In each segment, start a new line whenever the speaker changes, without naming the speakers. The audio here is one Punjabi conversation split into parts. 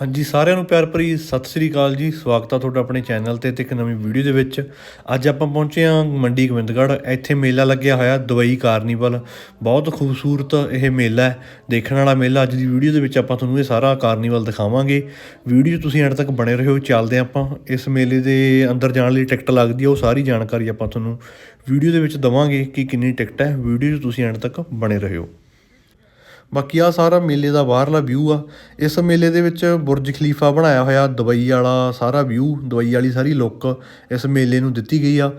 ਹਾਂਜੀ, ਸਾਰਿਆਂ ਨੂੰ ਪਿਆਰ ਭਰੀ ਸਤਿ ਸ੍ਰੀ ਅਕਾਲ ਜੀ। ਸਵਾਗਤ ਆ ਤੁਹਾਡਾ ਆਪਣੇ ਚੈਨਲ ਤੇ ਤੇ ਇੱਕ ਨਵੀਂ ਵੀਡੀਓ ਦੇ ਵਿੱਚ। ਅੱਜ ਆਪਾਂ ਪਹੁੰਚੇ ਹਾਂ ਮੰਡੀ ਗੋਬਿੰਦਗੜ੍ਹ। ਇੱਥੇ ਮੇਲਾ ਲੱਗਿਆ ਹੋਇਆ, ਦੁਬਈ ਕਾਰਨੀਵਲ। ਬਹੁਤ ਖੂਬਸੂਰਤ ਇਹ ਮੇਲਾ ਹੈ, ਦੇਖਣ ਵਾਲਾ ਮੇਲਾ। ਅੱਜ ਦੀ ਵੀਡੀਓ ਦੇ ਵਿੱਚ ਆਪਾਂ ਤੁਹਾਨੂੰ ਇਹ ਸਾਰਾ ਕਾਰਨੀਵਲ ਦਿਖਾਵਾਂਗੇ। ਵੀਡੀਓ ਤੁਸੀਂ ਐਂਡ ਤੱਕ ਬਣੇ ਰਹੋ, ਚੱਲਦੇ ਹਾਂ ਆਪਾਂ। ਇਸ ਮੇਲੇ ਦੇ ਅੰਦਰ ਜਾਣ ਲਈ ਟਿਕਟ ਲੱਗਦੀ ਹੈ ਉਹ ਸਾਰੀ ਜਾਣਕਾਰੀ ਆਪਾਂ ਤੁਹਾਨੂੰ ਵੀਡੀਓ ਦੇ ਵਿੱਚ ਦਵਾਂਗੇ ਕਿ ਕਿੰਨੀ ਟਿਕਟ ਹੈ। ਵੀਡੀਓ 'ਚ ਤੁਸੀਂ ਐਂਡ ਤੱਕ ਬਣੇ ਰਹੋ। ਬਾਕੀ ਆ ਸਾਰਾ ਮੇਲੇ ਦਾ ਬਾਹਰਲਾ ਵਿਊ ਆ। ਇਸ ਮੇਲੇ ਦੇ ਵਿੱਚ ਬੁਰਜ ਖਲੀਫਾ ਬਣਾਇਆ ਹੋਇਆ, ਦੁਬਈ ਵਾਲਾ ਸਾਰਾ ਵਿਊ ਦੁਬਈ ਵਾਲੀ ਸਾਰੀ ਲੁੱਕ ਇਸ ਮੇਲੇ ਨੂੰ ਦਿੱਤੀ ਗਈ ਆ।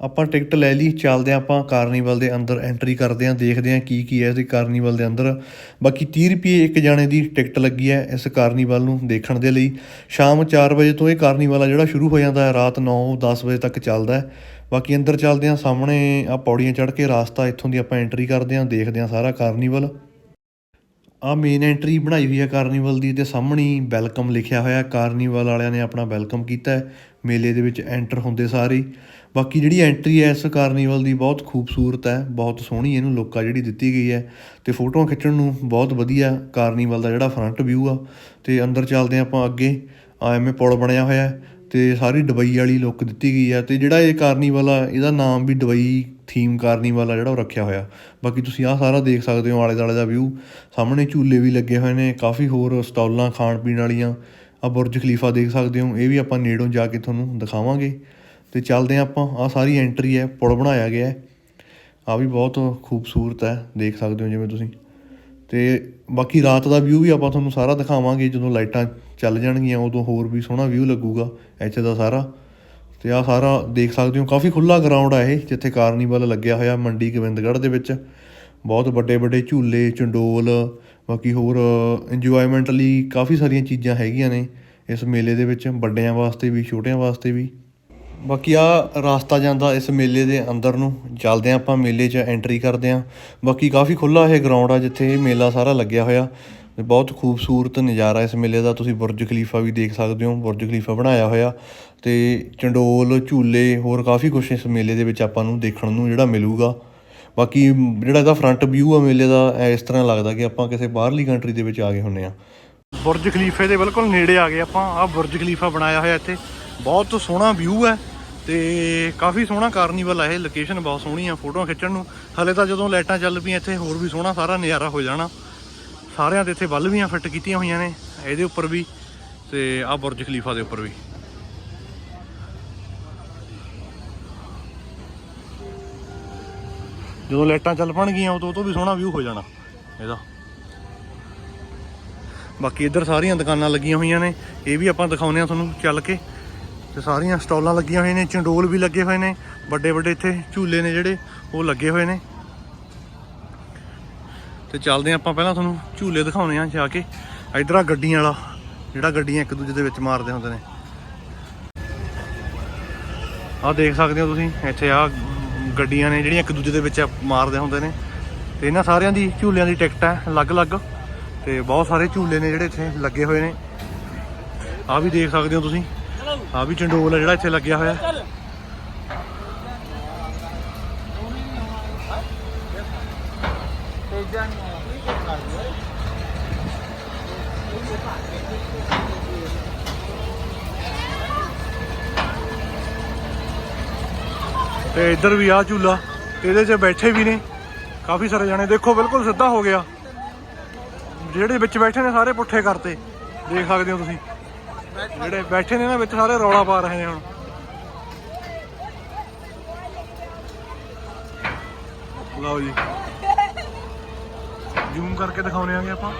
ਆਪਾਂ ਟਿਕਟ ਲੈ ਲਈ, ਚੱਲਦੇ ਹਾਂ ਆਪਾਂ ਕਾਰਨੀਵਲ ਦੇ ਅੰਦਰ ਐਂਟਰੀ ਕਰਦੇ ਹਾਂ, ਦੇਖਦੇ ਹਾਂ ਕੀ ਕੀ ਹੈ ਇਸ ਕਾਰਨੀਵਲ ਦੇ ਅੰਦਰ। ਬਾਕੀ 30 ਰੁਪਏ ਇੱਕ ਜਾਣੇ ਦੀ ਟਿਕਟ ਲੱਗੀ ਹੈ ਇਸ ਕਾਰਨੀਵਲ ਨੂੰ ਦੇਖਣ ਦੇ ਲਈ। ਸ਼ਾਮ 4 ਵਜੇ ਤੋਂ ਇਹ ਕਾਰਨੀਵਲ ਆ ਜਿਹੜਾ ਸ਼ੁਰੂ ਹੋ ਜਾਂਦਾ ਹੈ, ਰਾਤ 9-10 ਵਜੇ ਤੱਕ ਚੱਲਦਾ ਹੈ। ਬਾਕੀ ਅੰਦਰ ਚੱਲਦੇ ਹਾਂ, ਸਾਹਮਣੇ ਆ ਪੌੜੀਆਂ ਚੜ੍ਹ ਕੇ ਰਾਸਤਾ, ਇੱਥੋਂ ਦੀ ਆਪਾਂ ਐਂਟਰੀ ਕਰਦੇ ਹਾਂ, ਦੇਖਦੇ ਹਾਂ ਸਾਰਾ ਕਾਰਨੀਵਲ ਆ ਮੇਨ ਐਂਟਰੀ ਬਣਾਈ ਹੋਈ ਹੈ ਕਾਰਨੀਵਲ ਦੀ ਤੇ ਸਾਹਮਣੇ ਵੈਲਕਮ ਲਿਖਿਆ ਹੋਇਆ ਕਾਰਨੀਵਲ ਵਾਲਿਆਂ ਨੇ ਆਪਣਾ ਵੈਲਕਮ ਕੀਤਾ ਮੇਲੇ ਦੇ ਵਿੱਚ ਐਂਟਰ ਹੁੰਦੇ ਸਾਰੇ। ਬਾਕੀ ਜਿਹੜੀ ਐਂਟਰੀ ਹੈ ਇਸ ਕਾਰਨੀਵਲ ਦੀ ਬਹੁਤ ਖੂਬਸੂਰਤ ਹੈ, ਬਹੁਤ ਸੋਹਣੀ ਇਹਨੂੰ ਲੋਕਾਂ ਜਿਹੜੀ ਦਿੱਤੀ ਗਈ ਹੈ ਤੇ ਫੋਟੋਆਂ ਖਿੱਚਣ ਨੂੰ ਬਹੁਤ ਵਧੀਆ ਕਾਰਨੀਵਲ ਦਾ ਜਿਹੜਾ ਫਰੰਟ ਵਿਊ ਆ ਤੇ ਅੰਦਰ ਚੱਲਦੇ ਹਾਂ ਆਪਾਂ ਅੱਗੇ, ਆ ਐਵੇਂ ਪੁਲ ਬਣਿਆ ਹੋਇਆ ਹੈ। ਅਤੇ ਸਾਰੀ ਦੁਬਈ ਵਾਲੀ ਲੁੱਕ ਦਿੱਤੀ ਗਈ ਹੈ ਅਤੇ ਜਿਹੜਾ ਇਹ ਕਾਰਨੀਵਲ ਆ, ਇਹਦਾ ਨਾਮ ਵੀ ਦੁਬਈ ਥੀਮ ਕਾਰਨੀਵਲ ਆ ਜਿਹੜਾ ਉਹ ਰੱਖਿਆ ਹੋਇਆ। ਬਾਕੀ ਤੁਸੀਂ ਆਹ ਸਾਰਾ ਦੇਖ ਸਕਦੇ ਹੋ ਆਲੇ ਦੁਆਲੇ ਦਾ ਵਿਊ ਸਾਹਮਣੇ ਝੂਲੇ ਵੀ ਲੱਗੇ ਹੋਏ ਨੇ, ਕਾਫੀ ਹੋਰ ਸਟਾਲਾਂ ਖਾਣ ਪੀਣ ਵਾਲੀਆਂ। ਆ ਬੁਰਜ ਖਲੀਫਾ ਦੇਖ ਸਕਦੇ ਹੋ, ਇਹ ਵੀ ਆਪਾਂ ਨੇੜੋਂ ਜਾ ਕੇ ਤੁਹਾਨੂੰ ਦਿਖਾਵਾਂਗੇ। ਤੇ ਚੱਲਦੇ ਹਾਂ ਆਪਾਂ ਆ ਸਾਰੀ ਐਂਟਰੀ ਹੈ, ਪੁਲ ਬਣਾਇਆ ਗਿਆ ਹੈ। ਆ ਵੀ ਬਹੁਤ ਖੂਬਸੂਰਤ ਹੈ, ਦੇਖ ਸਕਦੇ ਹੋ ਜਿਵੇਂ ਤੁਸੀਂ। ਅਤੇ ਬਾਕੀ ਰਾਤ ਦਾ ਵਿਊ ਵੀ ਆਪਾਂ ਤੁਹਾਨੂੰ ਸਾਰਾ ਦਿਖਾਵਾਂਗੇ, ਜਦੋਂ ਲਾਈਟਾਂ ਚੱਲ ਜਾਣਗੀਆਂ, ਉਦੋਂ ਹੋਰ ਵੀ ਸੋਹਣਾ ਵਿਊ ਲੱਗੂਗਾ ਇੱਥੇ ਦਾ ਸਾਰਾ। ਤੇ ਆ ਸਾਰਾ ਦੇਖ ਸਕਦੇ ਹੋ, ਕਾਫੀ ਖੁੱਲਾ ਗਰਾਊਂਡ ਆ ਇਹ, ਜਿੱਥੇ ਕਾਰਨੀਵਲ ਲੱਗਿਆ ਹੋਇਆ ਮੰਡੀ ਗੋਬਿੰਦਗੜ੍ਹ ਦੇ ਵਿੱਚ। ਬਹੁਤ ਵੱਡੇ ਵੱਡੇ ਝੂਲੇ, ਚੰਡੋਲ, ਬਾਕੀ ਹੋਰ ਇੰਜੋਇਮੈਂਟ ਲਈ ਕਾਫੀ ਸਾਰੀਆਂ ਚੀਜ਼ਾਂ ਹੈਗੀਆਂ ਨੇ ਇਸ ਮੇਲੇ ਦੇ ਵਿੱਚ, ਵੱਡਿਆਂ ਵਾਸਤੇ ਵੀ, ਛੋਟਿਆਂ ਵਾਸਤੇ ਵੀ। ਬਾਕੀ ਆ ਰਾਸਤਾ ਜਾਂਦਾ ਇਸ ਮੇਲੇ ਦੇ ਅੰਦਰ ਨੂੰ। ਚੱਲਦੇ ਹਾਂ ਆਪਾਂ ਮੇਲੇ 'ਚ ਐਂਟਰੀ ਕਰਦੇ ਹਾਂ। ਬਾਕੀ ਕਾਫੀ ਖੁੱਲਾ ਇਹ ਗਰਾਊਂਡ ਆ ਜਿੱਥੇ ਇਹ ਮੇਲਾ ਸਾਰਾ ਲੱਗਿਆ ਹੋਇਆ। ਤੇ ਬਹੁਤ ਖੂਬਸੂਰਤ ਨਜ਼ਾਰਾ ਇਸ ਮੇਲੇ ਦਾ। ਤੁਸੀਂ ਬੁਰਜ ਖਲੀਫਾ ਵੀ ਦੇਖ ਸਕਦੇ ਹੋ। ਬੁਰਜ ਖਲੀਫਾ ਬਣਾਇਆ ਹੋਇਆ। ਤੇ ਚੰਡੋਲ, ਝੂਲੇ, ਹੋਰ ਕਾਫੀ ਕੁਝ ਇਸ ਮੇਲੇ ਦੇ ਵਿੱਚ ਆਪਾਂ ਨੂੰ ਦੇਖਣ ਨੂੰ ਜਿਹੜਾ ਮਿਲੂਗਾ। ਬਾਕੀ ਜਿਹੜਾ ਇਹਦਾ ਫਰੰਟ ਵਿਊ ਆ ਮੇਲੇ ਦਾ ਇਸ ਤਰ੍ਹਾਂ ਲੱਗਦਾ ਕਿ ਆਪਾਂ ਕਿਸੇ ਬਾਹਰਲੀ ਕੰਟਰੀ ਦੇ ਵਿੱਚ ਆ ਗਏ ਹੁੰਨੇ ਆ ਬੁਰਜ ਖਲੀਫੇ ਦੇ ਬਿਲਕੁਲ ਨੇੜੇ ਆ ਗਏ ਆਪਾਂ। ਆ ਬੁਰਜ ਖਲੀਫਾ ਬਣਾਇਆ ਹੋਇਆ ਇੱਥੇ। ਬਹੁਤ ਸੋਹਣਾ ਵਿਊ ਹੈ। ਤੇ ਕਾਫੀ ਸੋਹਣਾ ਕਾਰਨੀਵਲ ਹੈ ਇਹ ਲੋਕੇਸ਼ਨ ਬਹੁਤ ਸੋਹਣੀ ਆ ਫੋਟੋਆਂ ਖਿੱਚਣ ਨੂੰ। ਹਲੇ ਤਾਂ ਜਦੋਂ ਲਾਈਟਾਂ ਚੱਲ ਪਈਆਂ ਇੱਥੇ, ਹੋਰ ਵੀ ਸੋਹਣਾ ਸਾਰਾ ਨਜ਼ਾਰਾ ਹੋ ਜਾਣਾ। ਸਾਰਿਆਂ ਦੇ ਇੱਥੇ ਬੱਲ ਵੀਆਂ ਫਿੱਟ ਕੀਤੀਆਂ ਹੋਈਆਂ ਨੇ, ਇਹਦੇ ਉੱਪਰ ਵੀ ਤੇ ਆ ਬੁਰਜ ਖਲੀਫਾ ਦੇ ਉੱਪਰ ਵੀ। ਜਦੋਂ ਲਾਈਟਾਂ ਚੱਲ ਪਣਗੀਆਂ, ਉਦੋਂ ਤੋਂ ਵੀ ਸੋਹਣਾ ਵਿਊ ਹੋ ਜਾਣਾ ਇਹਦਾ। ਬਾਕੀ ਇੱਧਰ ਸਾਰੀਆਂ ਦੁਕਾਨਾਂ ਲੱਗੀਆਂ ਹੋਈਆਂ ਨੇ, ਇਹ ਵੀ ਆਪਾਂ ਦਿਖਾਉਂਦੇ ਆ ਤੁਹਾਨੂੰ ਚੱਲ ਕੇ। ਤੇ ਸਾਰੀਆਂ ਸਟਾਲਾਂ ਲੱਗੀਆਂ ਹੋਈਆਂ ਨੇ, ਚੰਡੋਲ ਵੀ ਲੱਗੇ ਹੋਏ ਨੇ, ਵੱਡੇ ਵੱਡੇ ਇੱਥੇ ਝੂਲੇ ਨੇ ਜਿਹੜੇ, ਉਹ ਲੱਗੇ ਹੋਏ ਨੇ। ਤੇ ਚੱਲਦੇ ਹਾਂ ਆਪਾਂ ਪਹਿਲਾਂ ਤੁਹਾਨੂੰ ਝੂਲੇ ਦਿਖਾਉਣੇ ਆ ਜਾ ਕੇ। ਇਧਰ ਆ ਗੱਡੀਆਂ ਵਾਲਾ, ਜਿਹੜਾ ਗੱਡੀਆਂ ਇੱਕ ਦੂਜੇ ਦੇ ਵਿੱਚ ਮਾਰਦੇ ਹੁੰਦੇ ਨੇ। ਆਹ ਦੇਖ ਸਕਦੇ ਹੋ ਤੁਸੀਂ, ਇੱਥੇ ਆ ਗੱਡੀਆਂ ਨੇ ਜਿਹੜੀਆਂ ਇੱਕ ਦੂਜੇ ਦੇ ਵਿੱਚ ਮਾਰਦੇ ਹੁੰਦੇ ਨੇ। ਤੇ ਇਹਨਾਂ ਸਾਰਿਆਂ ਦੀ ਝੂਲਿਆਂ ਦੀ ਟਿਕਟ ਹੈ ਅਲੱਗ-ਅਲੱਗ, ਤੇ ਬਹੁਤ ਸਾਰੇ ਝੂਲੇ ਨੇ ਜਿਹੜੇ ਇੱਥੇ ਲੱਗੇ ਹੋਏ ਨੇ। ਆ ਵੀ ਦੇਖ ਸਕਦੇ ਹੋ ਤੁਸੀਂ ਆ ਵੀ ਚੰਡੋਲ ਹੈ ਜਿਹੜਾ ਇੱਥੇ ਲੱਗਿਆ ਹੋਇਆ। ਤੇ ਇੱਧਰ ਵੀ ਆ ਝੂਲਾ ਇਹਦੇ 'ਚ ਬੈਠੇ ਵੀ ਨੇ ਕਾਫੀ ਸਾਰੇ ਜਾਣੇ। ਦੇਖੋ ਬਿਲਕੁਲ ਸਿੱਧਾ ਹੋ ਗਿਆ। ਜਿਹੜੇ ਵਿੱਚ ਬੈਠੇ ਨੇ ਸਾਰੇ ਪੁੱਠੇ ਕਰਤੇ। ਦੇਖ ਸਕਦੇ ਹੋ ਤੁਸੀਂ। ਜਿਹੜੇ ਬੈਠੇ ਨੇ ਨਾ ਵਿੱਚ ਸਾਰੇ ਰੌਲਾ ਪਾ ਰਹੇ ਨੇ ਹੁਣ। ਲਓ ਜੀ। ਜ਼ੂਮ ਕਰਕੇ ਦਿਖਾਉਣੇ ਆਂਗੇ ਆਪਾਂ।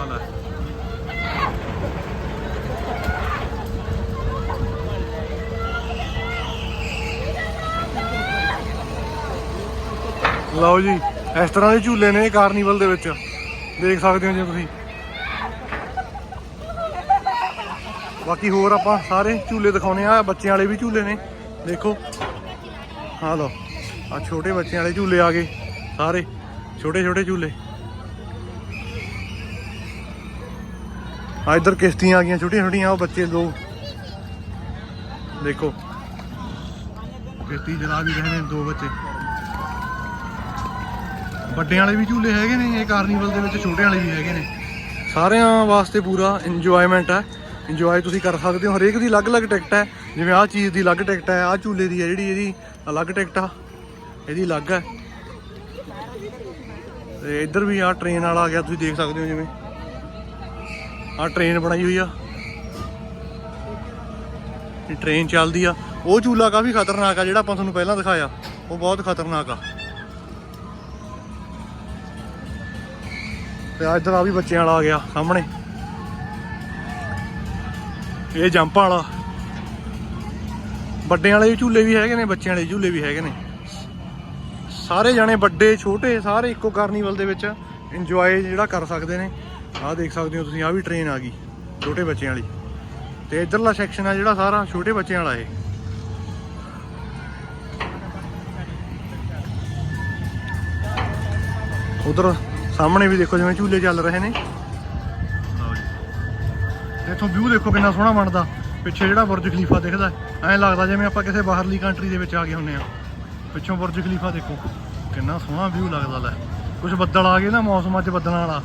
ਆ ਲੈ। ਲਓ ਜੀ, ਇਸ ਤਰ੍ਹਾਂ ਦੇ ਝੂਲੇ ਨੇ ਕਾਰਨੀਵਲ ਦੇ ਵਿੱਚ। ਦੇਖ ਸਕਦੇ ਹੋ ਜੇ ਤੁਸੀਂ। ਬਾਕੀ ਹੋਰ ਆਪਾਂ ਸਾਰੇ ਝੂਲੇ ਦਿਖਾਉਨੇ ਆ, ਬੱਚਿਆਂ ਵਾਲੇ ਵੀ ਝੂਲੇ ਨੇ। ਦੇਖੋ। ਹਾਂ ਲਓ ਆ ਛੋਟੇ ਬੱਚਿਆਂ ਵਾਲੇ ਝੂਲੇ ਆ ਗਏ, ਸਾਰੇ ਛੋਟੇ ਛੋਟੇ ਝੂਲੇ। ਆ ਇੱਧਰ ਕਿਸ਼ਤੀਆਂ ਆ ਗਈਆਂ, ਛੋਟੀਆਂ ਛੋਟੀਆਂ ਉਹ ਬੱਚੇ ਦੋ। ਦੇਖੋ। ਕਿਸ਼ਤੀ ਜਲਾ ਵੀ ਰਹੇ ਨੇ ਦੋ ਬੱਚੇ। ਵੱਡਿਆਂ ਵਾਲੇ ਵੀ ਝੂਲੇ ਹੈਗੇ ਨੇ, ਇਹ ਕਾਰਨੀਵਲ ਦੇ ਵਿੱਚ ਛੋਟੇ ਵਾਲੇ ਵੀ ਹੈਗੇ ਨੇ। ਸਾਰਿਆਂ ਵਾਸਤੇ ਪੂਰਾ ਇੰਜੋਇਮੈਂਟ ਹੈ ਇੰਜੋਏ ਤੁਸੀਂ ਕਰ ਸਕਦੇ ਹੋ। ਹਰੇਕ ਦੀ ਅਲੱਗ-ਅਲੱਗ ਟਿਕਟ ਹੈ। ਜਿਵੇਂ ਆਹ ਚੀਜ਼ ਦੀ ਅਲੱਗ ਟਿਕਟ ਹੈ, ਆਹ ਝੂਲੇ ਦੀ ਹੈ, ਜਿਹੜੀ ਇਹਦੀ ਅਲੱਗ ਟਿਕਟ ਆ, ਇਹਦੀ ਅਲੱਗ ਹੈ। ਤੇ ਇੱਧਰ ਵੀ ਆਹ ਟ੍ਰੇਨ ਵਾਲਾ ਆ ਗਿਆ, ਤੁਸੀਂ ਦੇਖ ਸਕਦੇ ਹੋ ਜਿਵੇਂ। ਆਹ ਟ੍ਰੇਨ ਬਣਾਈ ਹੋਈ ਆ। ਇਹ ਟ੍ਰੇਨ ਚੱਲਦੀ ਆ। ਉਹ ਝੂਲਾ ਕਾਫੀ ਖਤਰਨਾਕ ਆ, ਜਿਹੜਾ ਆਪਾਂ ਤੁਹਾਨੂੰ ਪਹਿਲਾਂ ਦਿਖਾਇਆ। ਉਹ ਬਹੁਤ ਖਤਰਨਾਕ ਆ। ਤੇ ਆ ਇੱਧਰ ਆ ਵੀ ਬੱਚਿਆਂ ਵਾਲਾ ਆ ਗਿਆ, ਸਾਹਮਣੇ। ਇਹ ਜੰਪ ਵਾਲਾ। ਵੱਡਿਆਂ ਵਾਲੇ ਝੂਲੇ ਵੀ ਹੈਗੇ ਨੇ, ਬੱਚਿਆਂ ਵਾਲੇ ਝੂਲੇ ਵੀ ਹੈਗੇ ਨੇ। ਸਾਰੇ ਜਾਣੇ ਵੱਡੇ, ਛੋਟੇ, ਸਾਰੇ ਇੱਕੋ ਕਾਰਨੀਵਲ ਦੇ ਵਿੱਚ ਇੰਜੋਏ ਜਿਹੜਾ ਕਰ ਸਕਦੇ ਨੇ। ਆਹ ਦੇਖ ਸਕਦੇ ਹੋ ਤੁਸੀਂ, ਆਹ ਵੀ ਟ੍ਰੇਨ ਆ ਗਈ, ਛੋਟੇ ਬੱਚਿਆਂ ਵਾਲੀ। ਤੇ ਇਧਰਲਾ ਸੈਕਸ਼ਨ ਆ ਜਿਹੜਾ ਸਾਰਾ, ਛੋਟੇ ਬੱਚਿਆਂ ਵਾਲਾ ਇਹ। ਉਧਰ ਸਾਹਮਣੇ ਵੀ ਦੇਖੋ ਜਿਵੇਂ ਝੂਲੇ ਚੱਲ ਰਹੇ ਨੇ। ਇੱਥੋਂ ਵਿਊ ਦੇਖੋ ਕਿੰਨਾ ਸੋਹਣਾ ਬਣਦਾ। ਪਿੱਛੇ ਜਿਹੜਾ ਬੁਰਜ ਖਲੀਫਾ ਦਿਖਦਾ, ਐਂ ਲੱਗਦਾ ਜਿਵੇਂ ਆਪਾਂ ਕਿਸੇ ਬਾਹਰਲੀ ਕੰਟਰੀ ਦੇ ਵਿੱਚ ਆ ਗਏ ਹੁੰਨੇ ਆ। ਪਿੱਛੋਂ ਬੁਰਜ ਖਲੀਫਾ ਦੇਖੋ, ਕਿੰਨਾ ਸੋਹਣਾ ਵਿਊ ਲੱਗਦਾ ਲੈ। ਕੁਝ ਬੱਦਲ ਆ ਗਏ ਨਾ ਮੌਸਮ ਅੱਜ ਬੱਦਲਾਂ ਵਾਲਾ।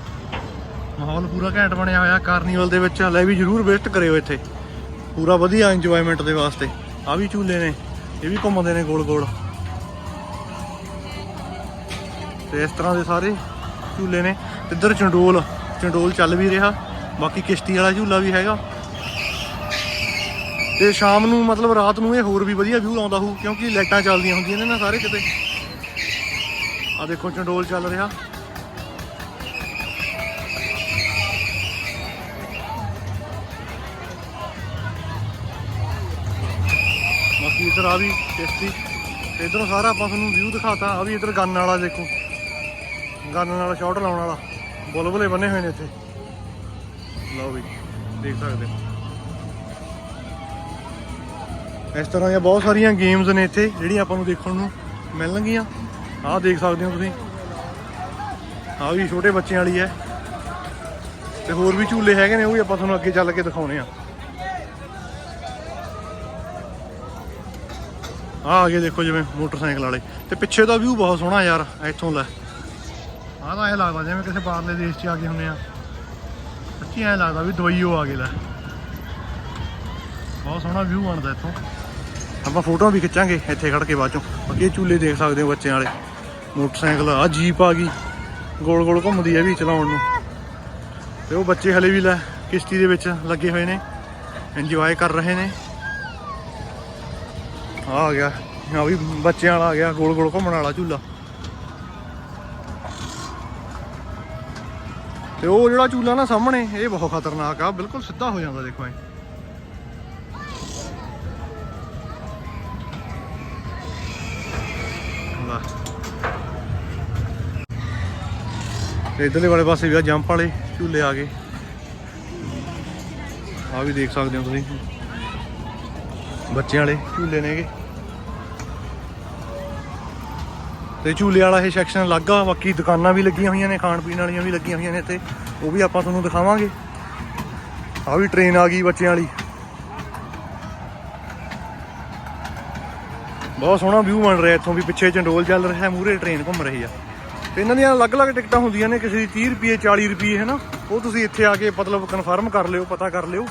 ਮਾਹੌਲ ਪੂਰਾ ਘੈਂਟ ਬਣਿਆ ਹੋਇਆ ਕਾਰਨੀਵਲ ਦੇ ਵਿੱਚ। ਲੈ ਵੀ ਜਰੂਰ ਵਿਜ਼ਿਟ ਕਰਿਓ ਇੱਥੇ। ਪੂਰਾ ਵਧੀਆ ਇੰਜੋਇਮੈਂਟ ਦੇ ਵਾਸਤੇ। ਆ ਵੀ ਝੂਲੇ ਨੇ, ਇਹ ਵੀ ਘੁੰਮਦੇ ਨੇ ਗੋਲ ਗੋਲ। ਤੇ ਇਸ ਤਰ੍ਹਾਂ ਦੇ ਸਾਰੇ ਝੂਲੇ ਨੇ। ਇੱਧਰ ਚੰਡੋਲ ਚੰਡੋਲ ਚੱਲ ਵੀ ਰਿਹਾ। ਬਾਕੀ ਕਿਸ਼ਤੀ ਵਾਲਾ ਝੂਲਾ ਵੀ ਹੈਗਾ। ਤੇ ਸ਼ਾਮ ਨੂੰ ਮਤਲਬ ਰਾਤ ਨੂੰ ਇਹ ਹੋਰ ਵੀ ਵਧੀਆ ਵਿਊ ਆਉਂਦਾ ਹੋਊ, ਕਿਉਂਕਿ ਲਾਈਟਾਂ ਚੱਲਦੀਆਂ ਹੁੰਦੀਆਂ ਨੇ ਨਾ ਸਾਰੇ ਕਿਤੇ। ਆ ਦੇਖੋ ਚੰਡੋਲ ਚੱਲ ਰਿਹਾ। ਬਾਕੀ ਇਧਰ ਆ ਵੀ ਕਿਸ਼ਤੀ। ਤੇ ਇਧਰੋਂ ਸਾਰਾ ਆਪਾਂ ਤੁਹਾਨੂੰ ਵਿਊ ਦਿਖਾਤਾ, ਆ ਵੀ ਇਧਰ ਗੰਨ ਵਾਲਾ ਦੇਖੋ। ਗੰਨ ਨਾਲ ਸ਼ਾਟ ਲਾਉਣ ਵਾਲਾ। ਬੁਲਬੁਲੇ ਬੰਨੇ ਹੋਏ ਨੇ ਇੱਥੇ। ਲਓ ਵੀ, ਦੇਖ ਸਕਦੇ ਹੋ। ਇਸ ਤਰ੍ਹਾਂ ਦੀਆਂ ਬਹੁਤ ਸਾਰੀਆਂ ਗੇਮਸ ਨੇ ਇੱਥੇ, ਜਿਹੜੀਆਂ ਆਪਾਂ ਨੂੰ ਦੇਖਣ ਨੂੰ ਮਿਲਣਗੀਆਂ ਆਹ ਦੇਖ ਸਕਦੇ ਹੋ ਤੁਸੀਂ। ਆਹ ਵੀ ਛੋਟੇ ਬੱਚਿਆਂ ਵਾਲੀ ਹੈ। ਤੇ ਹੋਰ ਵੀ ਝੂਲੇ ਹੈਗੇ ਨੇ, ਉਹ ਵੀ ਆਪਾਂ ਤੁਹਾਨੂੰ ਅੱਗੇ ਚੱਲ ਕੇ ਦਿਖਾਉਣੇ ਆ। ਆਹ ਆ ਗਏ ਦੇਖੋ ਜਿਵੇਂ ਮੋਟਰਸਾਈਕਲ ਵਾਲੇ। ਤੇ ਪਿੱਛੇ ਦਾ ਵਿਊ ਬਹੁਤ ਸੋਹਣਾ ਯਾਰ, ਇੱਥੋਂ ਲੈ। ਆਹ ਤਾਂ ਇਹ ਲੱਗਦਾ ਜਿਵੇਂ ਕਿਸੇ ਬਾਹਰਲੇ ਦੇਸ਼ 'ਚ ਆ ਗਏ ਹੁੰਦੇ ਆ। ਸੱਚੀ ਐਂ ਲੱਗਦਾ ਵੀ ਦਵਾਈ ਦਵਾਈਓ ਆ ਗਏ ਲੈ। ਬਹੁਤ ਸੋਹਣਾ ਵਿਊ ਬਣਦਾ ਇੱਥੋਂ। ਆਪਾਂ ਫੋਟੋਆਂ ਵੀ ਖਿੱਚਾਂਗੇ ਇੱਥੇ ਖੜ ਕੇ ਬਾਅਦ ਚੋਂ। ਅੱਗੇ ਝੂਲੇ ਦੇਖ ਸਕਦੇ ਹੋ ਬੱਚਿਆਂ ਵਾਲੇ। ਮੋਟਰਸਾਈਕਲ ਆ, ਜੀਪ ਆ ਗਈ। ਗੋਲ ਗੋਲ ਘੁੰਮਦੀ ਹੈ ਵੀ ਚਲਾਉਣ ਨੂੰ। ਤੇ ਉਹ ਬੱਚੇ ਹਲੇ ਵੀ ਲੈ, ਕਿਸ਼ਤੀ ਦੇ ਵਿੱਚ ਲੱਗੇ ਹੋਏ ਨੇ। ਇੰਜੋਏ ਕਰ ਰਹੇ ਨੇ। ਆ ਆ ਗਿਆ। ਆ ਵੀ ਬੱਚਿਆਂ ਵਾਲਾ ਆ ਗਿਆ, ਗੋਲ ਗੋਲ ਘੁੰਮਣ ਵਾਲਾ ਝੂਲਾ। ਤੇ ਉਹ ਜਿਹੜਾ ਝੂਲਾ ਨਾ ਸਾਹਮਣੇ, ਇਹ ਬਹੁਤ ਖਤਰਨਾਕ ਆ। ਬਿਲਕੁਲ ਸਿੱਧਾ ਹੋ ਜਾਂਦਾ, ਦੇਖੋ ਐ। ਤੇ ਇਧਰਲੇ ਵਾਲੇ ਪਾਸੇ ਵੀ ਆ, ਜੰਪ ਵਾਲੇ ਝੂਲੇ ਆ ਗਏ। ਆ ਵੀ ਦੇਖ ਸਕਦੇ ਹੋ ਤੁਸੀਂ। ਬੱਚਿਆਂ ਵਾਲੇ ਝੂਲੇ ਨੇਗੇ। ਤੇ ਝੂਲੇ ਵਾਲਾ ਇਹ ਸੈਕਸ਼ਨ ਅਲੱਗ ਆ, ਬਾਕੀ ਦੁਕਾਨਾਂ ਵੀ ਲੱਗੀਆਂ ਹੋਈਆਂ ਨੇ, ਖਾਣ ਪੀਣ ਵਾਲੀਆਂ ਵੀ ਲੱਗੀਆਂ ਹੋਈਆਂ ਨੇ ਇੱਥੇ। ਉਹ ਵੀ ਆਪਾਂ ਤੁਹਾਨੂੰ ਦਿਖਾਵਾਂਗੇ। ਆ ਵੀ ਟ੍ਰੇਨ ਆ ਗਈ ਬੱਚਿਆਂ ਵਾਲੀ। ਬਹੁਤ ਸੋਹਣਾ ਵਿਊ ਬਣ ਰਿਹਾ ਇੱਥੋਂ ਵੀ, ਪਿੱਛੇ ਚੰਡੋਲ ਚੱਲ ਰਿਹਾ ਮੂਹਰੇ ਟ੍ਰੇਨ ਘੁੰਮ ਰਹੀ ਆ। ਤੇ ਇਹਨਾਂ ਦੀਆਂ ਅਲੱਗ-ਅਲੱਗ ਟਿਕਟਾਂ ਹੁੰਦੀਆਂ ਨੇ, ਕਿਸੇ ਦੀ 30 ਰੁਪਏ 40 ਰੁਪਏ, ਹੈ ਨਾ? ਉਹ ਤੁਸੀਂ ਇੱਥੇ ਆ ਕੇ ਮਤਲਬ ਕਨਫਰਮ ਕਰ ਲਿਓ, ਪਤਾ ਕਰ ਲਿਓ।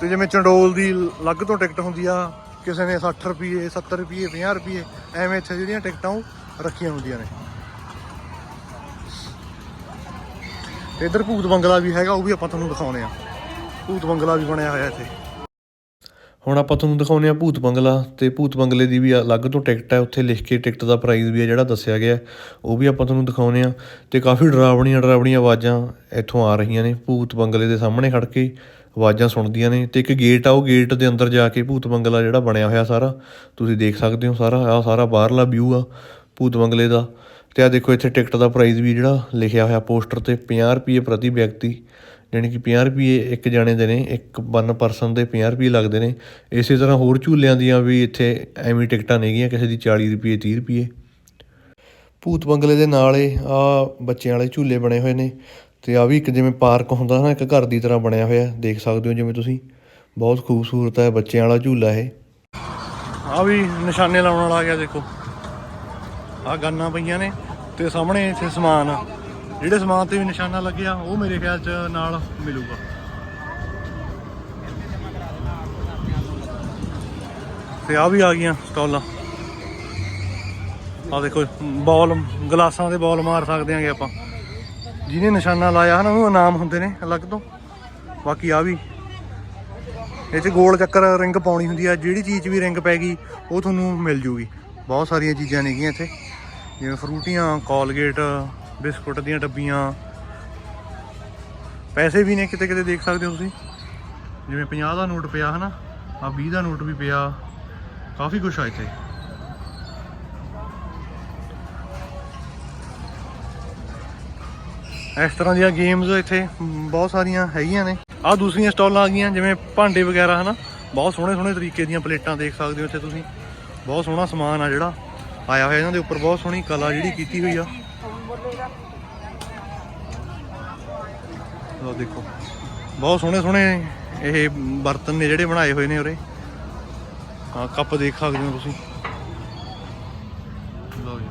ਤੇ ਜਿਵੇਂ ਚੰਡੋਲ ਦੀ ਅਲੱਗ ਤੋਂ ਟਿਕਟ ਹੁੰਦੀ ਆ ਕਿਸੇ ਨੇ 60 ਰੁਪਏ 70 ਰੁਪਏ 50 ਰੁਪਏ ਐਵੇਂ ਇੱਥੇ ਜਿਹੜੀਆਂ ਟਿਕਟਾਂ ਉਹ ਰੱਖੀਆਂ ਹੁੰਦੀਆਂ ਨੇ। ਤੇ ਇੱਧਰ ਭੂਤ ਬੰਗਲਾ ਵੀ ਹੈਗਾ, ਉਹ ਵੀ ਆਪਾਂ ਤੁਹਾਨੂੰ ਦਿਖਾਉਣੇ ਆ ਭੂਤ ਬੰਗਲਾ ਵੀ ਬਣਿਆ ਹੋਇਆ ਇੱਥੇ। ਹੁਣ ਆਪਾਂ ਤੁਹਾਨੂੰ ਦਿਖਾਉਂਦੇ ਆ ਭੂਤ ਬੰਗਲਾ ਤੇ ਭੂਤ ਬੰਗਲੇ ਦੀ ਵੀ ਅਲੱਗ ਤੋਂ ਟਿਕਟ ਹੈ। ਉੱਥੇ ਲਿਖ ਕੇ ਟਿਕਟ ਦਾ ਪ੍ਰਾਈਸ ਵੀ ਹੈ ਜਿਹੜਾ ਦੱਸਿਆ ਗਿਆ ਉਹ ਵੀ ਆਪਾਂ ਤੁਹਾਨੂੰ ਦਿਖਾਉਂਦੇ ਆ ਤੇ ਕਾਫੀ ਡਰਾਵਣੀਆਂ ਡਰਾਵਣੀਆਂ ਆਵਾਜ਼ਾਂ ਇੱਥੋਂ ਆ ਰਹੀਆਂ ਨੇ ਭੂਤ ਬੰਗਲੇ ਦੇ ਸਾਹਮਣੇ ਖੜ ਕੇ। ਆਵਾਜ਼ਾਂ ਸੁਣਦੀਆਂ ਨੇ ਤੇ ਇੱਕ ਗੇਟ ਆ, ਉਹ ਗੇਟ ਦੇ ਅੰਦਰ ਜਾ ਕੇ ਭੂਤ ਬੰਗਲਾ ਜਿਹੜਾ ਬਣਿਆ ਹੋਇਆ ਸਾਰਾ, ਤੁਸੀਂ ਦੇਖ ਸਕਦੇ ਹੋ ਸਾਰਾ ਆ ਸਾਰਾ ਬਾਹਰਲਾ ਵਿਊ ਆ ਭੂਤ ਬੰਗਲੇ ਦਾ। ਤੇ ਆ ਦੇਖੋ ਇੱਥੇ ਟਿਕਟ ਦਾ ਪ੍ਰਾਈਸ ਵੀ ਜਿਹੜਾ ਲਿਖਿਆ ਹੋਇਆ ਪੋਸਟਰ ਤੇ 50 ਰੁਪਏ ਪ੍ਰਤੀ ਵਿਅਕਤੀ ਯਾਨੀ ਕਿ 50 ਰੁਪਏ ਇੱਕ ਜਾਣੇ ਦੇ ਨੇ, ਇੱਕ ਵਨ ਪਰਸਨ ਦੇ 50 ਰੁਪਏ ਲੱਗਦੇ ਨੇ। ਇਸੇ ਤਰ੍ਹਾਂ ਹੋਰ ਝੂਲਿਆਂ ਦੀਆਂ ਵੀ ਇੱਥੇ ਐਵੇਂ ਟਿਕਟਾਂ ਨੇਗੀਆਂ ਕਿਸੇ ਦੀ 40 ਰੁਪਏ 30 ਰੁਪਏ। ਭੂਤ ਬੰਗਲੇ ਦੇ ਨਾਲ ਇਹ ਆ ਬੱਚਿਆਂ ਵਾਲੇ ਝੂਲੇ ਬਣੇ ਹੋਏ ਨੇ। ਤੇ ਆਹ ਵੀ ਇੱਕ ਜਿਵੇਂ ਪਾਰਕ ਹੁੰਦਾ ਨਾ, ਇੱਕ ਘਰ ਦੀ ਤਰ੍ਹਾਂ ਬਣਿਆ ਹੋਇਆ, ਦੇਖ ਸਕਦੇ ਹੋ ਜਿਵੇਂ ਤੁਸੀਂ। ਬਹੁਤ ਖੂਬਸੂਰਤ ਹੈ, ਬੱਚਿਆਂ ਵਾਲਾ ਝੂਲਾ ਇਹ। ਆ ਵੀ ਨਿਸ਼ਾਨੇ ਲਾਉਣ ਵਾਲਾ ਆ ਗਿਆ, ਦੇਖੋ। ਆ ਗੰਨਾਂ ਪਈਆਂ ਨੇ, ਤੇ ਸਾਹਮਣੇ ਇੱਥੇ ਸਮਾਨ ਆ। ਜਿਹੜੇ ਸਮਾਨ ਤੇ ਵੀ ਨਿਸ਼ਾਨਾ ਲੱਗਿਆ, ਉਹ ਮੇਰੇ ਖਿਆਲ ਚ ਨਾਲ ਮਿਲੂਗਾ। ਤੇ ਆ ਵੀ ਆ ਗਈਆਂ ਸਟਾਲਾਂ। ਆ ਦੇਖੋ, ਬਾਲ, ਗਲਾਸਾਂ ਦੇ ਬਾਲ ਮਾਰ ਸਕਦੇ ਆਂਗੇ ਆਪਾਂ। ਜਿਹਨੇ ਨਿਸ਼ਾਨਾ ਲਾਇਆ ਹਨਾ, ਉਹਨੂੰ ਇਨਾਮ ਹੁੰਦੇ ਨੇ, ਅਲੱਗ ਤੋਂ। ਬਾਕੀ ਆ ਵੀ, ਇਹ 'ਚ ਗੋਲ ਚੱਕਰ ਰਿੰਗ ਪਾਉਣੀ ਹੁੰਦੀ ਆ, ਜਿਹੜੀ ਚੀਜ਼ 'ਚ ਵੀ ਰਿੰਗ ਪੈ ਗਈ, ਉਹ ਤੁਹਾਨੂੰ ਮਿਲ ਜੂਗੀ। ਬਹੁਤ ਸਾਰੀਆਂ ਚੀਜ਼ਾਂ ਨੇਗੀਆਂ ਇੱਥੇ। ਜਿਵੇਂ ਫਰੂਟੀਆਂ, ਕੋਲਗੇਟ, ਬਿਸਕੁਟ ਦੀਆਂ ਡੱਬੀਆਂ। ਪੈਸੇ ਵੀ ਨੇ, ਕਿਤੇ ਕਿਤੇ ਦੇਖ ਸਕਦੇ ਹੋ ਤੁਸੀਂ। ਜਿਵੇਂ 50 ਦਾ ਨੋਟ ਪਿਆ ਹਨਾ ਆ 20 ਦਾ ਨੋਟ ਵੀ ਪਿਆ। ਕਾਫੀ ਕੁਛ ਆ ਇੱਥੇ। ਇਸ ਤਰ੍ਹਾਂ ਦੀਆਂ ਗੇਮਸ ਇੱਥੇ ਬਹੁਤ ਸਾਰੀਆਂ ਹੈਗੀਆਂ ਨੇ। ਆ ਦੂਸਰੀਆਂ ਸਟਾਲਾਂ ਆ ਗਈਆਂ, ਜਿਵੇਂ ਭਾਂਡੇ ਵਗੈਰਾ, ਹਨਾ? ਬਹੁਤ ਸੋਹਣੇ ਸੋਹਣੇ ਤਰੀਕੇ ਦੀਆਂ ਪਲੇਟਾਂ ਦੇਖ ਸਕਦੇ ਹੋ ਇੱਥੇ ਤੁਸੀਂ। ਬਹੁਤ ਸੋਹਣਾ ਸਮਾਨ ਆ ਜਿਹੜਾ, ਆਇਆ ਹੋਇਆ ਇਹਨਾਂ ਦੇ ਉੱਪਰ, ਬਹੁਤ ਸੋਹਣੀ ਕਲਾ ਜਿਹੜੀ ਕੀਤੀ ਹੋਈ ਆ। ਲਓ ਦੇਖੋ, ਬਹੁਤ ਸੋਹਣੇ ਸੋਹਣੇ ਇਹ ਬਰਤਨ ਨੇ ਜਿਹੜੇ ਬਣਾਏ ਹੋਏ ਨੇ ਉਰੇ। ਆ ਕੱਪ ਦੇਖ ਸਕਦੇ ਹੋ ਤੁਸੀਂ। ਲਓ ਜੀ।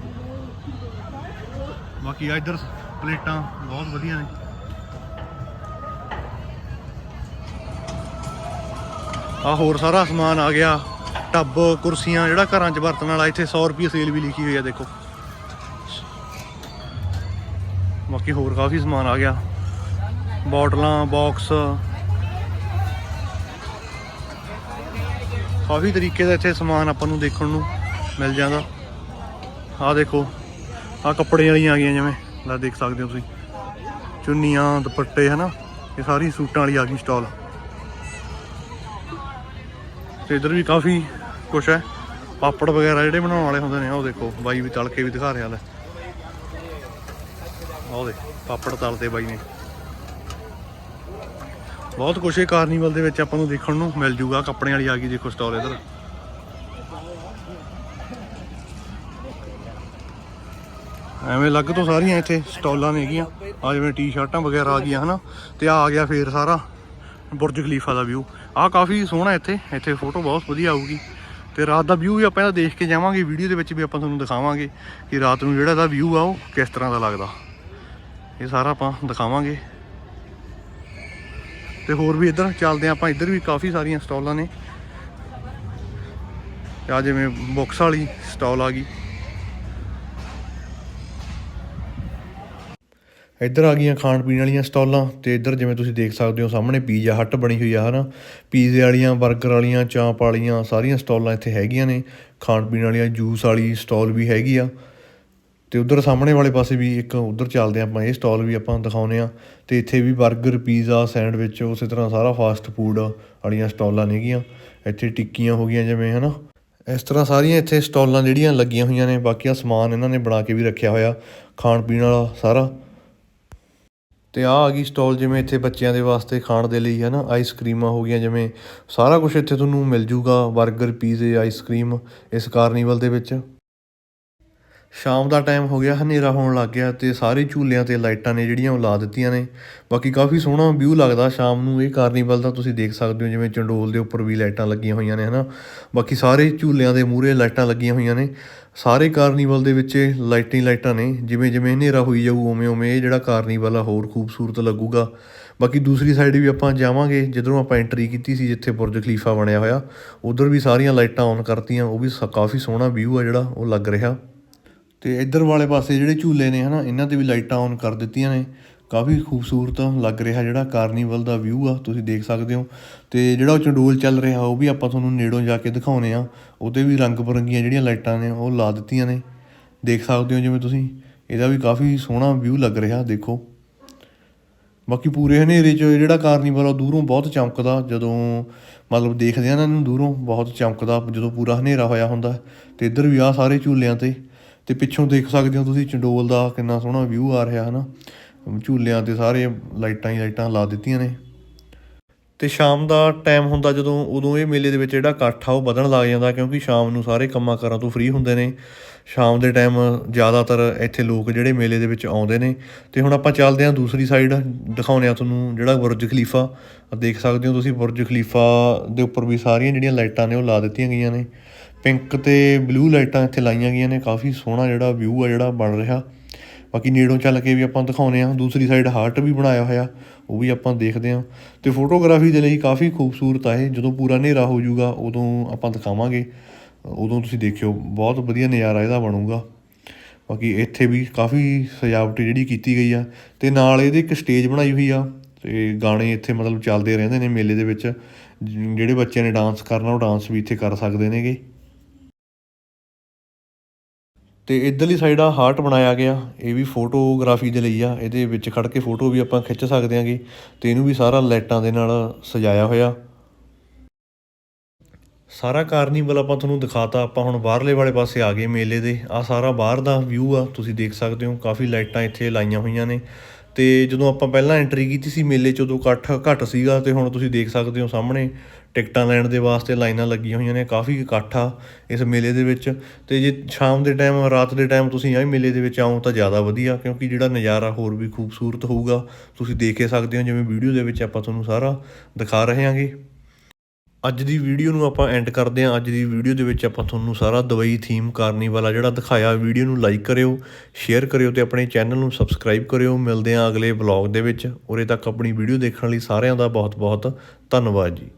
ਬਾਕੀ ਆ ਇੱਧਰ ਪਲੇਟਾਂ ਬਹੁਤ ਵਧੀਆ ਨੇ। ਆ ਹੋਰ ਸਾਰਾ ਸਮਾਨ ਆ ਗਿਆ। ਟੱਬ, ਕੁਰਸੀਆਂ, ਜਿਹੜਾ ਘਰਾਂ 'ਚ ਵਰਤਣ ਵਾਲਾ, ਇੱਥੇ 100 ਰੁਪਏ ਸੇਲ ਵੀ ਲਿਖੀ ਹੋਈ ਆ, ਦੇਖੋ। ਬਾਕੀ ਹੋਰ ਕਾਫੀ ਸਮਾਨ ਆ ਗਿਆ। ਬੋਟਲਾਂ ਬਾਕਸ ਕਾਫੀ ਤਰੀਕੇ ਦਾ ਇੱਥੇ ਸਮਾਨ ਆਪਾਂ ਨੂੰ ਦੇਖਣ ਨੂੰ ਮਿਲ ਜਾਂਦਾ। ਆਹ ਦੇਖੋ, ਆਹ ਕੱਪੜੇ ਵਾਲੀਆਂ ਆ ਗਈਆਂ ਜਿਵੇਂ। ਲੈ ਦੇਖ ਸਕਦੇ ਹੋ ਤੁਸੀਂ। ਚੁੰਨੀਆਂ, ਦੁਪੱਟੇ, ਹਨਾ? ਇਹ ਸਾਰੀ ਸੂਟਾਂ ਵਾਲੀ ਆ ਗਈ ਸਟਾਲ ਤੇ ਇਧਰ ਵੀ ਕਾਫੀ ਕੁਛ ਹੈ। ਪਾਪੜ ਵਗੈਰਾ ਜਿਹੜੇ ਬਣਾਉਣ ਵਾਲੇ ਹੁੰਦੇ ਨੇ, ਉਹ ਦੇਖੋ। ਬਾਈ ਵੀ ਤਲ ਕੇ ਵੀ ਦਿਖਾ ਰਿਹਾ ਲੈ। ਆਹ ਦੇ ਪਾਪੜ ਤਲਦੇ ਬਾਈ ਨੇ। ਬਹੁਤ ਕੁਛ ਇਹ ਕਾਰਨੀਵਲ ਦੇ ਵਿੱਚ ਆਪਾਂ ਨੂੰ ਦੇਖਣ ਨੂੰ ਮਿਲ ਜੂਗਾ। ਕੱਪੜਿਆਂ ਵਾਲੀ ਆ ਗਈ, ਦੇਖੋ ਸਟਾਲ ਇਧਰ। ਐਵੇਂ ਲੱਗ ਤੋਂ ਸਾਰੀਆਂ ਇੱਥੇ ਸਟਾਲਾਂ ਨੇ ਹੈਗੀਆਂ। ਆ ਜਿਵੇਂ ਟੀ-ਸ਼ਰਟਾਂ ਵਗੈਰਾ ਆ ਗਈਆਂ, ਹਨਾ? ਤੇ ਆ ਆ ਗਿਆ ਫੇਰ ਸਾਰਾ ਬੁਰਜ ਖਲੀਫਾ ਦਾ ਵਿਊ ਆ ਕਾਫੀ ਸੋਹਣਾ ਇੱਥੇ। ਇੱਥੇ ਫੋਟੋ ਬਹੁਤ ਵਧੀਆ ਆਊਗੀ। ਤੇ ਰਾਤ ਦਾ ਵਿਊ ਵੀ ਆਪਾਂ ਇਹਦਾ ਦੇਖ ਕੇ ਜਾਵਾਂਗੇ। ਵੀਡੀਓ ਦੇ ਵਿੱਚ ਵੀ ਆਪਾਂ ਤੁਹਾਨੂੰ ਦਿਖਾਵਾਂਗੇ ਕਿ ਰਾਤ ਨੂੰ ਜਿਹੜਾ ਇਹਦਾ ਵਿਊ ਆ, ਉਹ ਕਿਸ ਤਰ੍ਹਾਂ ਦਾ ਲੱਗਦਾ। ਇਹ ਸਾਰਾ ਆਪਾਂ ਦਿਖਾਵਾਂਗੇ। ਤੇ ਹੋਰ ਵੀ ਇੱਧਰ ਚੱਲਦੇ ਹਾਂ ਆਪਾਂ। ਇੱਧਰ ਵੀ ਕਾਫੀ ਸਾਰੀਆਂ ਸਟਾਲਾਂ ਨੇ। ਤੇ ਆ ਜਿਵੇਂ ਬੁੱਕਸ ਵਾਲੀ ਸਟਾਲ ਆ ਗਈ। ਇੱਧਰ ਆ ਗਈਆਂ ਖਾਣ ਪੀਣ ਵਾਲੀਆਂ ਸਟਾਲਾਂ ਤੇ ਇੱਧਰ ਜਿਵੇਂ ਤੁਸੀਂ ਦੇਖ ਸਕਦੇ ਹੋ ਸਾਹਮਣੇ ਪੀਜ਼ਾ ਹੱਟ ਬਣੀ ਹੋਈ ਆ, ਹਨਾ? ਪੀਜ਼ੇ ਵਾਲੀਆਂ 버ਗਰ ਵਾਲੀਆਂ, ਚਾਂਪ ਵਾਲੀਆਂ ਸਾਰੀਆਂ ਸਟਾਲਾਂ ਇੱਥੇ ਹੈਗੀਆਂ ਨੇ। ਖਾਣ ਪੀਣ ਵਾਲੀਆਂ ਜੂਸ ਵਾਲੀ ਸਟਾਲ ਵੀ ਹੈਗੀ ਆ। ਤੇ ਉਧਰ ਸਾਹਮਣੇ ਵਾਲੇ ਪਾਸੇ ਵੀ ਇੱਕ ਉਧਰ ਚੱਲਦੇ ਆਪਾਂ, ਇਹ ਸਟਾਲ ਵੀ ਆਪਾਂ ਦਿਖਾਉਨੇ ਆ ਤੇ ਇੱਥੇ ਵੀ 버ਗਰ ਪੀਜ਼ਾ, ਸੈਂਡਵਿਚ, ਉਸੇ ਤਰ੍ਹਾਂ ਸਾਰਾ ਫਾਸਟ ਫੂਡ ਵਾਲੀਆਂ ਸਟਾਲਾਂ ਨੇਗੀਆਂ ਇੱਥੇ ਟਿੱਕੀਆਂ ਹੋ ਗਈਆਂ ਜਿਵੇਂ, ਹਨਾ? ਇਸ ਤਰ੍ਹਾਂ ਸਾਰੀਆਂ ਇੱਥੇ ਸਟਾਲਾਂ ਜਿਹੜੀਆਂ ਲੱਗੀਆਂ ਹੋਈਆਂ ਨੇ, ਬਾਕੀ ਆ ਸਮਾਨ ਇਹਨਾਂ ਨੇ ਬਣਾ ਕੇ ਵੀ ਰੱਖਿਆ ਹੋਇਆ। ਖਾਣ ਪੀਣ ਵਾਲਾ ਸਾਰਾ। ਅਤੇ ਆਹ ਆ ਗਈ ਸਟੋਲ ਜਿਵੇਂ ਇੱਥੇ ਬੱਚਿਆਂ ਦੇ ਵਾਸਤੇ ਖਾਣ ਦੇ ਲਈ ਹੈ ਨਾ ਆਈਸਕ੍ਰੀਮਾਂ ਹੋ ਗਈਆਂ ਜਿਵੇਂ ਸਾਰਾ ਕੁਛ ਇੱਥੇ ਤੁਹਾਨੂੰ ਮਿਲ ਜੂਗਾ ਬਰਗਰ ਪੀਜ਼ੇ ਆਈਸ ਕਰੀਮ ਇਸ ਕਾਰਨੀਵਲ ਦੇ ਵਿੱਚ। ਸ਼ਾਮ ਦਾ ਟਾਈਮ ਹੋ ਗਿਆ, ਹਨੇਰਾ ਹੋਣ ਲੱਗ ਗਿਆ ਤੇ ਸਾਰੇ ਝੂਲਿਆਂ ਤੇ ਲਾਈਟਾਂ ਨੇ ਜਿਹੜੀਆਂ ਉਹ ਲਾ ਦਿੱਤੀਆਂ ਨੇ। ਬਾਕੀ ਕਾਫੀ ਸੋਹਣਾ ਵਿਊ ਲੱਗਦਾ ਸ਼ਾਮ ਨੂੰ, ਇਹ ਕਾਰਨੀਵਲ ਦਾ ਤੁਸੀਂ ਦੇਖ ਸਕਦੇ ਹੋ, ਜਿਵੇਂ ਚੰਡੋਲ ਦੇ ਉੱਪਰ ਵੀ ਲਾਈਟਾਂ ਲੱਗੀਆਂ ਹੋਈਆਂ ਨੇ, ਹਨਾ? ਬਾਕੀ ਸਾਰੇ ਝੂਲਿਆਂ ਦੇ ਮੂਹਰੇ ਲਾਈਟਾਂ ਲੱਗੀਆਂ ਹੋਈਆਂ ਨੇ। ਸਾਰੇ ਕਾਰਨੀਵਲ ਦੇ ਵਿੱਚ ਲਾਈਟਾਂ ਲਾਈਟਾਂ ਨੇ, ਜਿਵੇਂ ਜਿਵੇਂ ਹਨੇਰਾ ਹੋਈ ਜਾਊ, ਉਵੇਂ ਉਵੇਂ ਇਹ ਜਿਹੜਾ ਕਾਰਨੀਵਲ ਆ ਹੋਰ ਖੂਬਸੂਰਤ ਲੱਗੂਗਾ। ਬਾਕੀ ਦੂਸਰੀ ਸਾਈਡ ਵੀ ਆਪਾਂ ਜਾਵਾਂਗੇ, ਜਿੱਧਰੋਂ ਆਪਾਂ ਐਂਟਰੀ ਕੀਤੀ ਸੀ ਜਿੱਥੇ ਬੁਰਜ ਖਲੀਫਾ ਬਣਿਆ ਹੋਇਆ, ਉਧਰ ਵੀ ਸਾਰੀਆਂ ਲਾਈਟਾਂ ਔਨ ਕਰਤੀਆਂ, ਉਹ ਵੀ ਸ- ਕਾਫੀ ਸੋਹਣਾ ਵਿਊ ਆ ਜਿਹੜਾ, ਉਹ ਲੱਗ ਰਿਹਾ। ਤੇ ਇੱਧਰ ਵਾਲੇ ਪਾਸੇ ਜਿਹੜੇ ਝੂਲੇ ਨੇ ਹਨਾ, ਇਹਨਾਂ ਤੇ ਵੀ ਲਾਈਟਾਂ ਔਨ ਕਰ ਦਿੱਤੀਆਂ ਨੇ। ਕਾਫੀ ਖੂਬਸੂਰਤ ਲੱਗ ਰਿਹਾ ਜਿਹੜਾ ਕਾਰਨੀਵਲ ਦਾ ਵਿਊ ਆ, ਤੁਸੀਂ ਦੇਖ ਸਕਦੇ ਹੋ। ਤੇ ਜਿਹੜਾ ਉਹ ਚੰਡੋਲ ਚੱਲ ਰਿਹਾ, ਉਹ ਵੀ ਆਪਾਂ ਤੁਹਾਨੂੰ ਨੇੜੋਂ ਜਾ ਕੇ ਦਿਖਾਉਨੇ ਆ। ਉਹਤੇ ਵੀ ਰੰਗ ਬਰੰਗੀਆਂ ਜਿਹੜੀਆਂ ਲਾਈਟਾਂ ਨੇ, ਉਹ ਲਾ ਦਿੱਤੀਆਂ ਨੇ। ਦੇਖ ਸਕਦੇ ਹੋ ਜਿਵੇਂ ਤੁਸੀਂ, ਇਹਦਾ ਵੀ ਕਾਫੀ ਸੋਹਣਾ ਵਿਊ ਲੱਗ ਰਿਹਾ, ਦੇਖੋ। ਬਾਕੀ ਪੂਰੇ ਹਨੇਰੇ 'ਚ ਜਿਹੜਾ ਕਾਰਨੀਵਲ ਆ ਦੂਰੋਂ ਬਹੁਤ ਚਮਕਦਾ। ਜਦੋਂ ਮਤਲਬ ਦੇਖਦੇ ਆ ਨਾ ਇਹਨੂੰ ਦੂਰੋਂ, ਬਹੁਤ ਚਮਕਦਾ, ਜਦੋਂ ਪੂਰਾ ਹਨੇਰਾ ਹੋਇਆ ਹੁੰਦਾ। ਤੇ ਇੱਧਰ ਵੀ ਆ ਸਾਰੇ ਝੂਲਿਆਂ ਤੇ। ਤੇ ਪਿੱਛੋਂ ਦੇਖ ਸਕਦੇ ਹੋ ਤੁਸੀਂ ਚੰਡੋਲ ਦਾ ਕਿੰਨਾ ਸੋਹਣਾ ਵਿਊ ਆ ਰਿਹਾ, ਹਨਾ। ਝੂਲਿਆਂ ਤੇ ਸਾਰੇ ਲਾਈਟਾਂ ਹੀ ਲਾਈਟਾਂ ਲਾ ਦਿੱਤੀਆਂ ਨੇ। ਤੇ ਸ਼ਾਮ ਦਾ ਟਾਈਮ ਹੁੰਦਾ ਜਦੋਂ, ਉਦੋਂ ਇਹ ਮੇਲੇ ਦੇ ਵਿੱਚ ਜਿਹੜਾ ਇਕੱਠ ਆ ਉਹ ਵਧਣ ਲੱਗ ਜਾਂਦਾ ਕਿਉਂਕਿ ਸ਼ਾਮ ਨੂੰ ਸਾਰੇ ਕੰਮਾਂ ਕਾਰਾਂ ਤੋਂ ਫ੍ਰੀ ਹੁੰਦੇ ਨੇ। ਸ਼ਾਮ ਦੇ ਟਾਈਮ ਜ਼ਿਆਦਾਤਰ ਇੱਥੇ ਲੋਕ ਜਿਹੜੇ ਮੇਲੇ ਦੇ ਵਿੱਚ ਆਉਂਦੇ ਨੇ। ਤੇ ਹੁਣ ਆਪਾਂ ਚੱਲਦੇ ਹਾਂ ਦੂਸਰੀ ਸਾਈਡ ਦਿਖਾਉਂਦੇ ਆ ਤੁਹਾਨੂੰ ਜਿਹੜਾ ਬੁਰਜ ਖਲੀਫਾ। ਦੇਖ ਸਕਦੇ ਹੋ ਤੁਸੀਂ ਬੁਰਜ ਖਲੀਫਾ ਦੇ ਉੱਪਰ ਵੀ ਸਾਰੀਆਂ ਜਿਹੜੀਆਂ ਲਾਈਟਾਂ ਨੇ ਉਹ ਲਾ ਦਿੱਤੀਆਂ ਗਈਆਂ ਨੇ। ਪਿੰਕ ਤੇ ਬਲੂ ਲਾਈਟਾਂ ਇੱਥੇ ਲਾਈਆਂ ਗਈਆਂ ਨੇ, ਕਾਫੀ ਸੋਹਣਾ ਜਿਹੜਾ ਵਿਊ ਆ ਜਿਹੜਾ ਬਣ ਰਿਹਾ। ਬਾਕੀ ਨੇੜੋਂ ਚੱਲ ਕੇ ਵੀ ਆਪਾਂ ਦਿਖਾਉਨੇ ਆ ਦੂਸਰੀ ਸਾਈਡ ਹਾਰਟ ਵੀ ਬਣਾਇਆ ਹੋਇਆ, ਉਹ ਵੀ ਆਪਾਂ ਦੇਖਦੇ ਆ ਤੇ ਫੋਟੋਗ੍ਰਾਫੀ ਦੇ ਲਈ ਕਾਫੀ ਖੂਬਸੂਰਤ ਆ ਇਹ। ਜਦੋਂ ਪੂਰਾ ਹਨੇਰਾ ਹੋ ਜਾਊਗਾ, ਉਦੋਂ ਆਪਾਂ ਦਿਖਾਵਾਂਗੇ। ਉਦੋਂ ਤੁਸੀਂ ਦੇਖਿਓ, ਬਹੁਤ ਵਧੀਆ ਨਜ਼ਾਰਾ ਇਹਦਾ ਬਣੂਗਾ। ਬਾਕੀ ਇੱਥੇ ਵੀ ਕਾਫੀ ਸਜਾਵਟ ਜਿਹੜੀ ਕੀਤੀ ਗਈ ਆ। ਤੇ ਨਾਲ ਇਹਦੇ ਇੱਕ ਸਟੇਜ ਬਣਾਈ ਹੋਈ ਆ। ਤੇ ਗਾਣੇ ਇੱਥੇ ਮਤਲਬ ਚੱਲਦੇ ਰਹਿੰਦੇ ਨੇ ਮੇਲੇ ਦੇ ਵਿੱਚ। ਜਿਹੜੇ ਬੱਚਿਆਂ ਨੇ ਡਾਂਸ ਕਰਨਾ, ਉਹ ਡਾਂਸ ਵੀ ਇੱਥੇ ਕਰ ਸਕਦੇ ਨੇਗੇ। ਅਤੇ ਇੱਧਰਲੀ ਸਾਈਡ ਆ ਹਾਰਟ ਬਣਾਇਆ ਗਿਆ। ਇਹ ਵੀ ਫੋਟੋਗ੍ਰਾਫੀ ਦੇ ਲਈ ਆ। ਇਹਦੇ ਵਿੱਚ ਖੜ੍ਹ ਕੇ ਫੋਟੋ ਵੀ ਆਪਾਂ ਖਿੱਚ ਸਕਦੇ ਆਂਗੇ। ਅਤੇ ਇਹਨੂੰ ਵੀ ਸਾਰਾ ਲਾਈਟਾਂ ਦੇ ਨਾਲ ਸਜਾਇਆ ਹੋਇਆ। ਸਾਰਾ ਕਾਰਨੀਵਲ ਆਪਾਂ ਤੁਹਾਨੂੰ ਦਿਖਾਤਾ। ਆਪਾਂ ਹੁਣ ਬਾਹਰਲੇ ਵਾਲੇ ਪਾਸੇ ਆ ਗਏ ਮੇਲੇ ਦੇ। ਆ ਸਾਰਾ ਬਾਹਰ ਦਾ ਵਿਊ ਆ। ਤੁਸੀਂ ਦੇਖ ਸਕਦੇ ਹੋ, ਕਾਫੀ ਲਾਈਟਾਂ ਇੱਥੇ ਲਾਈਆਂ ਹੋਈਆਂ ਨੇ। ਤੇ ਜਦੋਂ ਆਪਾਂ ਪਹਿਲਾਂ ਐਂਟਰੀ ਕੀਤੀ ਸੀ ਮੇਲੇ 'ਚ, ਉਦੋਂ ਇਕੱਠ ਘੱਟ ਸੀਗਾ। ਤੇ ਹੁਣ ਤੁਸੀਂ ਦੇਖ ਸਕਦੇ ਹੋ ਸਾਹਮਣੇ ਟਿਕਟਾਂ ਲੈਣ ਦੇ ਵਾਸਤੇ ਲਾਈਨਾਂ ਲੱਗੀਆਂ ਹੋਈਆਂ ਨੇ, ਕਾਫੀ ਇਕੱਠ ਆ ਇਸ ਮੇਲੇ ਦੇ ਵਿੱਚ। ਤੇ ਜੇ ਸ਼ਾਮ ਦੇ ਟਾਈਮ, ਰਾਤ ਦੇ ਟਾਈਮ ਤੁਸੀਂ ਆਹ ਮੇਲੇ ਦੇ ਵਿੱਚ ਆਓ ਤਾਂ ਜ਼ਿਆਦਾ ਵਧੀਆ, ਕਿਉਂਕਿ ਜਿਹੜਾ ਨਜ਼ਾਰਾ ਹੋਰ ਵੀ ਖੂਬਸੂਰਤ ਹੋਊਗਾ, ਤੁਸੀਂ ਦੇਖ ਸਕਦੇ ਹੋ, ਜਿਵੇਂ ਵੀਡੀਓ ਦੇ ਵਿੱਚ ਆਪਾਂ ਤੁਹਾਨੂੰ ਸਾਰਾ ਦਿਖਾ ਰਹੇ ਹਾਂਗੇ। ਅੱਜ ਦੀ ਵੀਡੀਓ ਨੂੰ ਆਪਾਂ ਐਂਡ ਕਰਦੇ ਹਾਂ। ਅੱਜ ਦੀ ਵੀਡੀਓ ਦੇ ਵਿੱਚ ਆਪਾਂ ਤੁਹਾਨੂੰ ਸਾਰਾ ਦਵਾਈ ਥੀਮ ਕਾਰਨੀਵਲ ਆ ਜਿਹੜਾ ਦਿਖਾਇਆ, ਵੀਡੀਓ ਨੂੰ ਲਾਈਕ ਕਰਿਓ ਸ਼ੇਅਰ ਕਰਿਓ ਤੇ ਆਪਣੇ ਚੈਨਲ ਨੂੰ ਸਬਸਕ੍ਰਾਈਬ ਕਰਿਓ। ਮਿਲਦੇ ਹਾਂ ਅਗਲੇ ਵਲੌਗ ਦੇ ਵਿੱਚ। ਉਰੇ ਤੱਕ ਆਪਣੀ ਵੀਡੀਓ ਦੇਖਣ ਲਈ ਸਾਰਿਆਂ ਦਾ ਬਹੁਤ ਬਹੁਤ ਧੰਨਵਾਦ ਜੀ।